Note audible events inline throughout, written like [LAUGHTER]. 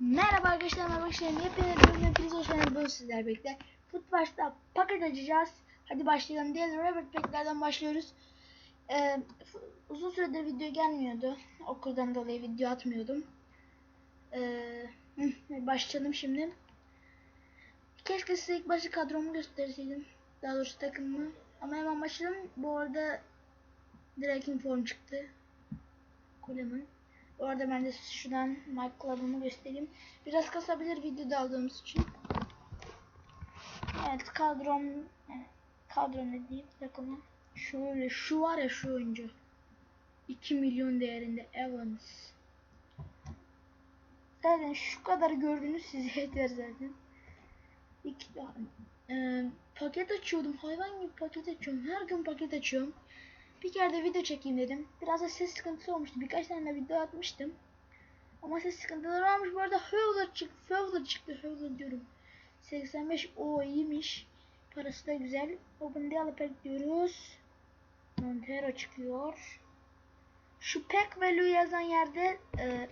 Merhaba arkadaşlar, merhaba arkadaşlar. Yepyeni bir bölümde hepiniz hoş geldiniz. Bugün sizler birlikte. Footbash'ta paket açacağız. Hadi başlayalım. Diğer Rabbit Pack'lerden başlıyoruz. Ee, uzun süredir video gelmiyordu. Okuldan dolayı video atmıyordum. Ee, başlayalım şimdi. Keşke size ilk başta kadromu gösterseydim. Daha doğrusu takımımı. Ama hemen başlayalım. Bu arada direkt inform çıktı. Koleman. Bu arada ben de şuradan Mike Club'ımı göstereyim. Biraz kasabilir videoda aldığımız için. Evet kadrom evet, kadro ne diyeyim takımı. Şöyle şu var ya şu oyuncu. 2 milyon değerinde Evans. Zaten şu kadar gördüğünüz size [LAUGHS] yeter zaten. İki, e, paket açıyordum. Hayvan gibi paket açıyorum. Her gün paket açıyorum. Bir kere de video çekeyim dedim. Biraz da ses sıkıntısı olmuştu. Birkaç tane de video atmıştım. Ama ses sıkıntıları olmuş. Bu arada Howler çıktı. Howler çıktı. Howler diyorum. 85 o iyiymiş. Parası da güzel. Open Dialog diyoruz. Montero çıkıyor. Şu pack value yazan yerde e,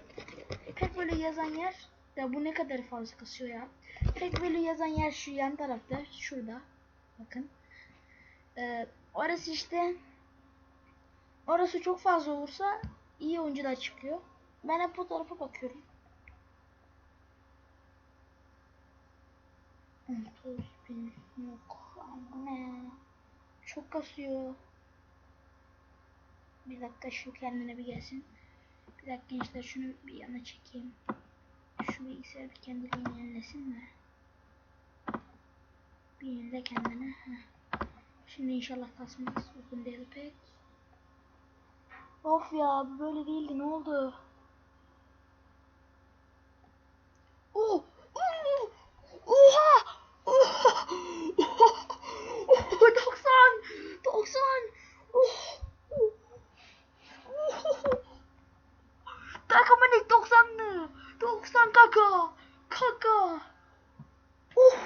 pack value yazan yer ya bu ne kadar fazla kasıyor ya. Pack value yazan yer şu yan tarafta. Şurada. Bakın. E, orası işte Orası çok fazla olursa iyi oyuncular çıkıyor. Ben hep bu tarafa bakıyorum. 30 bin yok. Çok kasıyor. Bir dakika şu kendine bir gelsin. Bir dakika gençler şunu bir yana çekeyim. Şu bilgisayar bir kendiliğini yenilesin mi? Bir yenile kendine. Şimdi inşallah kasmaz. Open Daily Pack. Of ya böyle değildi ne oldu? Oh! Oh! Oha! Oha! 90! 90! Oh! Takımın ilk 90'lı! 90 kaka! Kaka! Oh!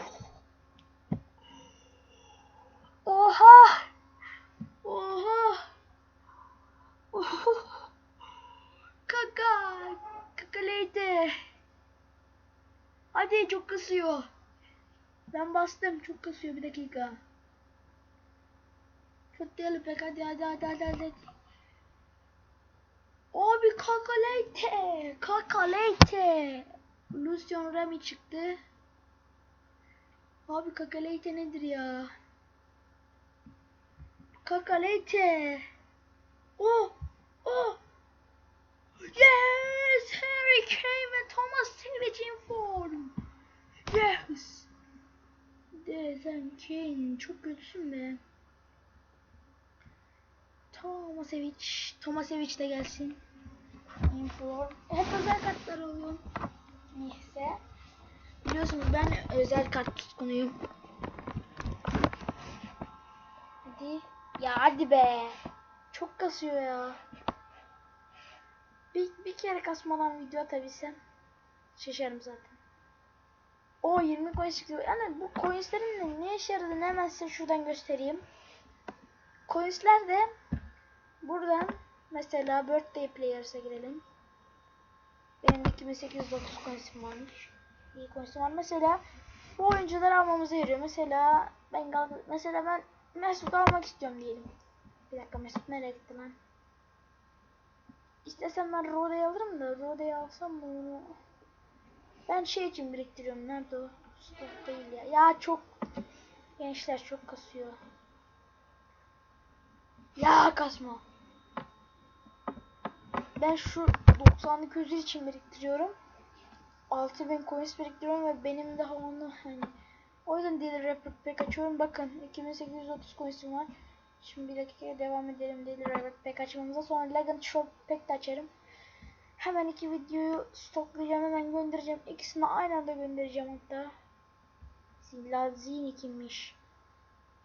Oha! Oha! Kaka. Kakaleydi. Hadi çok kasıyor. Ben bastım çok kasıyor bir dakika. Futlayalım pek hadi hadi hadi hadi hadi. Abi kakaleyte. Kakaleyte. Lucian Rami çıktı. Abi kakaleyte nedir ya? Kakaleyte. Oh! Oh! Yes! Harry Kane ve Thomas Savage in form. Yes! De sen Kane çok kötüsün be. Thomas Savage de gelsin. In form. Hep özel kartlar alıyorum. Neyse. Biliyorsunuz ben özel kart tutkunuyum. Hadi. Ya hadi be. Çok kasıyor ya. Bir kere kasmadan video atabilsem şaşarım zaten. O 20 coin çıkıyor. Yani bu coinslerin ne işe yaradığını hemen size şuradan göstereyim. Coinsler de buradan mesela birthday players'a girelim. Benim 2809 coins'im varmış. İyi coins'im var. Mesela bu oyuncuları almamıza yarıyor. Mesela ben mesela ben Mesut almak istiyorum diyelim. Bir dakika Mesut nereye gitti lan? İstesem ben Rode'yi alırım da Rode'yi alsam onu? Ben şey için biriktiriyorum. Nerede o? Stok değil ya. Ya çok gençler çok kasıyor. Ya kasma. Ben şu 90'lık özür için biriktiriyorum. 6000 coins biriktiriyorum ve benim daha onu hani o yüzden Daily Rapper Pack açıyorum. Bakın 2830 coins'im var. Şimdi bir dakika devam edelim Daily Rapper Pack açmamıza. Sonra Legend Shop Pack de açarım. Hemen iki videoyu stoklayacağım. Hemen göndereceğim. İkisini aynı anda göndereceğim hatta. Zilazini kimmiş?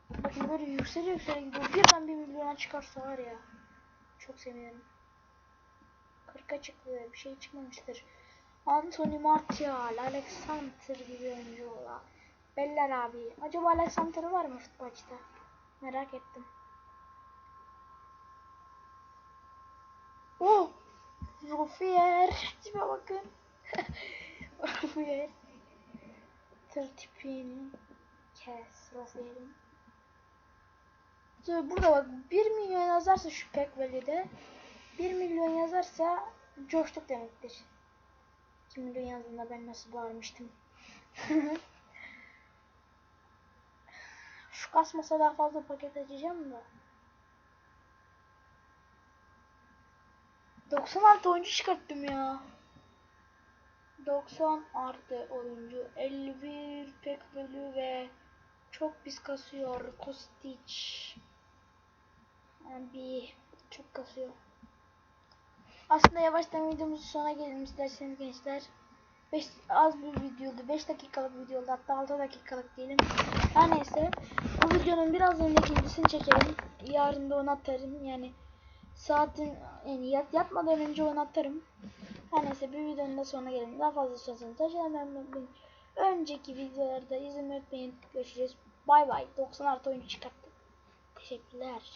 Bakın böyle yükseliyor yükseliyor gidiyor. Birden bir milyona çıkarsa var ya. Çok sevinirim. 40'a çıktı. Bir şey çıkmamıştır. Anthony Martial, Alexander gibi oyuncular. Beller abi. Acaba Alexander var mı futbolcuda? Merak ettim. Oh! Rofier. Tipe bakın. [LAUGHS] Yes. Tır tipini kes yerim. Sonra burada bak 1 milyon yazarsa şu pek valide 1 milyon yazarsa coştuk demektir. 2 milyon yazdığında ben nasıl bağırmıştım. [LAUGHS] şu kasmasa daha fazla paket açacağım da. 96 oyuncu çıkarttım ya. 90 artı oyuncu 51 pek bölü ve çok pis kasıyor Kostic. Bir çok kasıyor. Aslında yavaştan videomuzun sonuna gelelim isterseniz gençler. 5 az bir videoydu 5 dakikalık videoydu hatta 6 dakikalık diyelim. Her neyse bu videonun birazdan ikincisini çekerim. Yarın da onu atarım. Yani saatin yani yat, yatmadan önce onu atarım her neyse bir videonun da sonuna gelelim. Daha fazla istiyorsanız unutmayın. Önceki videolarda izlemeyi unutmayın. Görüşürüz. Bay bay. 90 artı oyuncu çıkarttık. Teşekkürler.